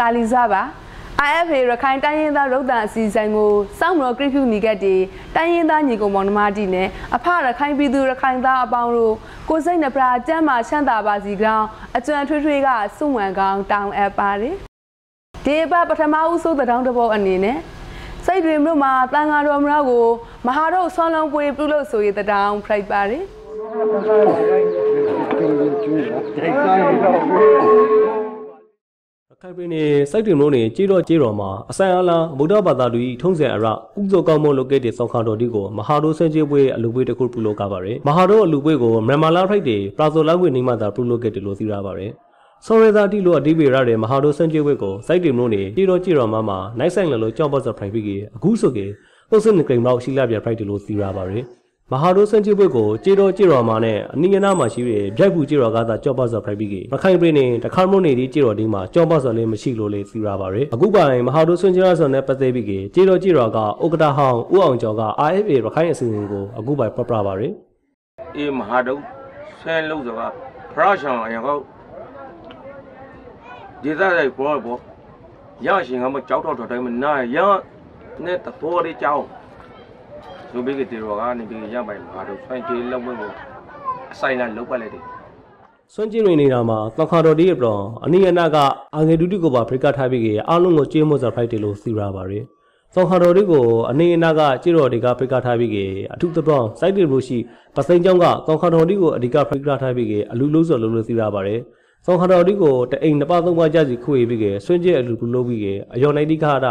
တာလီဇာပါ IFA ရခိုင်တိုင်းရင်းသားရုပ်သံအစီအစဉ်ကိုစောင့်မတော်ကရစ်ဖြူနီကက်တီတိုင်းရင်းသားညီကောင်မောင်နှမတီနဲ့အဖရခိုင်ပြည်သူရခိုင်သားအပေါင်းတို့ကိုစိတ်နှပရာကျမ်းမာချမ်းသာပါစီကြောင်းအကျွမ်းထွေးထွေးကစုံဝံကောင်းတောင်းအပ်ပါတယ်ဒီအပတ်ပထမဦးဆုံးတောင်းတဘောအနေနဲ့စိတ်တွေမြို့မှာတန်ဃာတော်များကိုမဟာတို့ဆွမ်းလုံးပွေပြုလို့ဆိုရတဲ့တောင်းဖိုက်ပါတယ် ခိုင်ပင်းနေစိုက်တင်မိုးနေကြေးတော့ကြေးတော်မှာအဆိုင်အလားဗုဒ္ဓဘာသာလူကြီးထုံးစံအရဥဇောကောင်းမွန်လုပ်ခဲ့တဲ့စောင့်ခါတော်ဒီကိုမဟာတို့ဆန်းကျေးပွဲအလူပွဲတစ်ခုပြုလုပ်ကြပါရယ်မဟာတို့အလူပွဲကိုမြန်မာလာဖိုက်တွေပရာဇိုလာဝိနေမှသာပြုလုပ်ခဲ့တယ်လို့သိရပါရယ်ဆော်ရသာတီလိုအဒီပေရတဲ့မဟာတို့ဆန်းကျေးပွဲကိုစိုက်တင်မိုးနေကြေးတော့ကြေးတော်မှာမှာနိုင်ဆိုင်လလို့ကြောက်ပတ်စဖိုင်ပြီးကြီးအခုဆိုကေပုတ်စနကင်မောက်ရှိလာပြဖိုက်တယ်လို့သိရပါရယ် မဟာတို့စံချစ်ဘွဲ့ကိုကြေတော်ကြေတော်မှာနဲ့အနိယနာမှာရှိတဲ့ဗျိုက်ပူကြေတော်ကသာကြော့ပါစော်ဖိုက်ပြီးကရခိုင်ပြည်နယ်တခါမုန်နေဒီကြေတော်ဒီမှာကြော့ပါစော်လေးမရှိလို့လေသိရပါရယ်အခုပိုင်းမဟာတို့ဆွန်ချရာဆော်နဲ့ပတ်သက်ပြီးကကြေတော်ကြေတော်ကဥက္ကဋ္ဌဟောင်းဦးအောင်ကျော်က RFA ရခိုင်အစီအစဉ်ကိုအခုပိုင်းပြပြပါရယ်အေးမဟာတုဆဲလို့ဆိုတာဖရရှောင်းအရင်ကောဒီသားလိုက်ပေါ်ပေါ်ရရှင်ကမကြောက်တော့တော့တိုင်းမနာရနဲ့တတော်လေးကြောင်း လူဘေးကတေရောကနေပြီးရပိုင်မဟာတုဆွမ်းကျေးလောက်မကိုအဆိုင်လာလောက်ပတ်လိုက်တယ်စွန့်ကျင်နေနေတာမှာသခါတော်ဒီရဲ့ပြောအနိယနာကအငယ်ဒုတိကိုပါဖရိကထားပြီးကအားလုံးကိုကြေးမို့စာဖိုက်တယ်လို့သိရပါရယ်သခါတော်ဒီကိုအနိယနာကကြေးတော်တွေကဖရိကထားပြီးကအထူးသဖြင့်စိုက်တယ်လို့ရှိပစိန်ကျောင်းကသခါတော်ဒီကိုအဓိကဖရိကထားပြီးကအလူလုံးစော်လို့လို့သိရပါရယ်သောခါတော်ဒီကိုတအိမ်နှစ်ပါးသုံးပါးကြစီခွေပြီးကဆွန့်ကျင်အလူပူလို့ပြီးကအယောနိုင်တိခါရ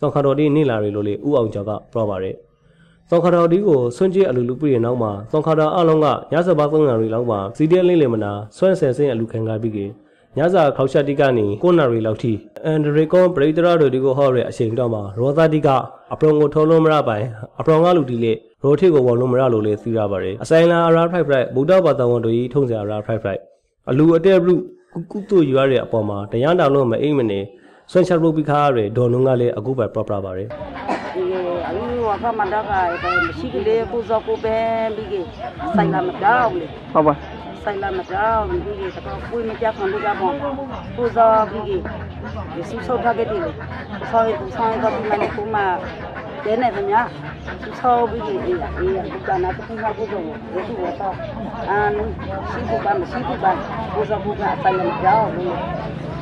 သောခါတော်ဒီနေလာရလို့လေဥအောင်ကျော်ကပြောပါရယ် သောခါတော်ဒီကိုဆွန့်ကျဲအလူလူပြည့်နောက်မှာသောခါတော်အလုံးကညစပါ300ရီလောက်မှာစီဒီအလေးလေးမနာဆွန့်ဆယ်စင်းအလူခံကားပြီးကညစာခေါရှတိကနေ9နာရီလောက်ထိအန်ဒရီကွန်ပရိဒရာတို့ဒီကိုဟောရဲအချိန်တော့မှာရောသားတိကအပရုံကိုထုံးလုံးမရပိုင်အပရုံကလူဒီလေရိုထိကိုဝေါ်လုံးမရလို့လေသိရပါတယ်အဆိုင်လာအရာဖိုက်ဖိုက်ဗုဒ္ဓဘာသာဝန်တို့ကြီးထုံးစရာအရာဖိုက်ဖိုက်အလူအတက်ဘလူကုကုတူယူရတဲ့အပေါ်မှာတရားတော်လို့မအိမ်မနေဆွန့်ချလုပ်ပြီးခါရတဲ့ဒေါ်လုံးကလည်းအခုပဲပရပရပါတယ် ဒီအလူဝဖမတော့ကပဲမရှိကလေးပူဇော်ကိုပဲပြီးကဆိုင်လာမတော့လေဟုတ်ပါ ဆိုင်လာမတော့ပြီးကတော့ပွေးမကြခံလို့ကြပါပူဇော်ပြီးကဒီစုဆောက်ထားခဲ့တယ်လေဆောက်ရသူဆောက်ရတော့ဒီမှာကိုမတဲနေတယ်များ ဆောက်ပြီးကအေးအေးဒီကနာတူဟာပူဇော်ရေသူတော့အန်ရှိဘူးပါမရှိဘူးပါပူဇော်ဘူးကဆိုင်လာမတော့ဘူး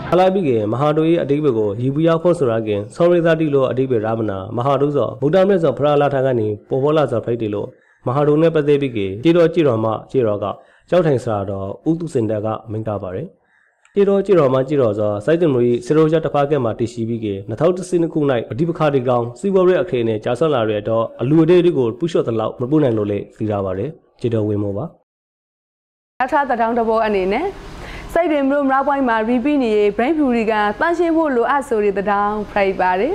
ခလိုက်ပြီးကမဟာတိုရဲ့အတိတ်ဘကိုရီပူရောက်ဖို့ဆိုရကင်ဆောရိသတိလို့အတိတ်ဘရာမနာမဟာတုဇောဗုဒ္ဓမြတ်စွာဘုရားလာထံကနေပေါ်ပေါ်လာစွာဖိတ်တယ်လို့မဟာတုနဲ့ပတ်သက်ပြီးကကြည်တော်ကြည်တော်မှကြည်တော်ကကြောက်ထိုင်စရာတော်ဥတုစင်တကမိန့်တာပါတယ် ကြည်တော်ကြည်တော်မှကြည်တော်စွာစိုက်တင်လို့စေရောရတဖားကဲမှာတည်ရှိပြီးက2012ခု၌အဓိပခါဒီကောင်စီဘော်ရဲ့အခရေနဲ့ကြာဆွမ်းလာတဲ့တော့အလူအတေးတွေကိုပူလျှော့တဲ့လောက်မပူနိုင်လို့လေသိရပါတယ်ကြည်တော်ဝင်မောပါနောက်ထပ်တောင်းတဘောအနေနဲ့စိတ်တွေမျိုးမနောက်ပိုင်းမှာ repeat နေ brain fury ကတန့်ရှင်းဖို့လိုအပ်ဆိုတဲ့တောင်းဖိုက်ပါတယ်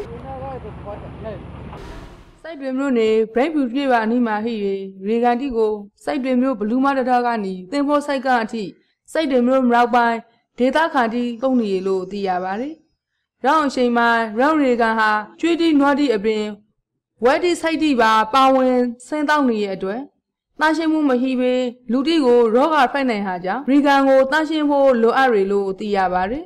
စိတ်တွေမျိုးနေ brain fury ပြပါအနိမာဟိရေရေကန်တိကိုစိတ်တွေမျိုးဘလူးမတထကနေသင်ဖို့စိတ်ကအထိစိတ်တွေမျိုးမနောက်ပိုင်း ဒေတာခါတိကုန်နေရလို့သိရပါတယ်ရောင်းအချိန်မှာရောင်းရေကန်ဟာကျွေးတိနွားတိအပြင်ဝက်တိစိတ်တိပါပါဝင်ဆင်းတောက်နေရဲ့အတွက်တန့်ရှင်းမှုမရှိဘဲလူတိကိုရောဂါဖိုက်နိုင်ဟာကြောင့်ရီကန်ကိုတန့်ရှင်းဖို့လိုအပ်ရလို့သိရပါတယ်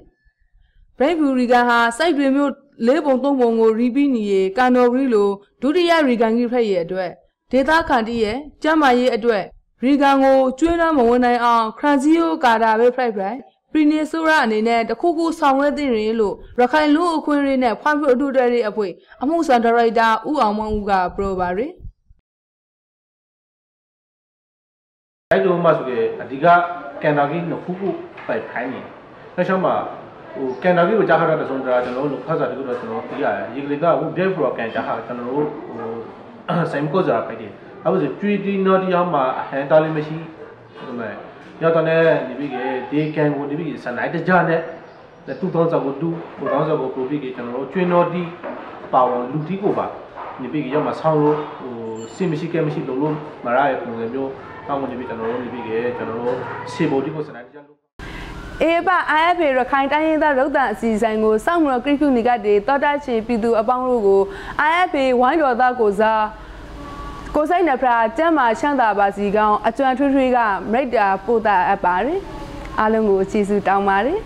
။ Brain View ရီကန်ဟာစိုက်တွေမျိုးလေးပုံသုံးပုံကိုရီပီနီရေကန်တော်ရီလိုဒုတိယရီကန်ကြီးဖက်ရဲ့အတွက်ဒေတာခန်တီရဲ့ကျမ်းမာရေးအတွက်ရီကန်ကိုကျွေးနှမဝင်နိုင်အောင်ခရန်ဇီယိုကာတာပဲဖရိုက်ဖရိုက် ပရီနီဆိုရာအနေနဲ့တခုခုဆောင်ရွက်သိရင်လို့ရခိုင်လူအခွင့်အရေးနဲ့ဖွံ့ဖြိုးအထူးတဲ့ရေးအဖွဲ့အမှုဆောင်ဒါရိုက်တာဦးအောင်မွန်းဦးကပြောပါရယ်အဲ့လိုမှဆိုရင်အဓိကကန်တာကြီးနှစ်ခုခုပိုက်ခိုင်းနေနောက်ချောင်းမှာဟိုကန်တာကြီးကိုကြားခါတဲ့ဆုံးကြကျွန်တော်တို့ဖတ်စာတခုတော့ကျွန်တော်သိရတယ်ရေကလေးကဟိုဘက်ဖရောကန်ကြားခါကျွန်တော်တို့ဟိုဆိုင်ကိုစားပိုက်တယ်အဲ့ဒါဆိုကျွေးတီနော်တီအောင်မှာအဟန်တားလေးမရှိဒီမဲ့ ရောက်တော့လည်းဒီပြီးကဒီကန်ကိုဒီပြီးစနိုင်တကြနဲ့တူတောင်းစားကိုတူကိုတောင်းစားကိုပရိုပြီးကကျွန်တော်တို့ကျွေးနော်တီပါဝင်လူတီကိုပါဒီပြီးကရောက်မှာဆောင်းလို့ဟိုစင်မရှိကဲမရှိလုံးလုံးမရရဲ့ပုံစံမျိုးတောင်းဝင်ပြီးကျွန်တော်တို့ဒီပြီးကကျွန်တော်တို့စေဘိုတီကိုစနိုင်တကြလို့အေးပါ IFA ရခိုင်တိုင်းရင်းသားရုပ်သံအစီအစဉ်ကိုစောင့်မတော်ကရိကုနီကတေတောတာချီပြည်သူအပေါင်းတို့ကို IFA ဝိုင်းတော်သားကိုစား ကိုစိတ်နှဖရာကျမ်းမာချမ်းသာပါစီကောင်းအကျွမ်းထွေးထွေးကမိတ္တာပို့တာအပ်ပါတယ်အားလုံးကိုကျေးဇူးတောင်းပါတယ်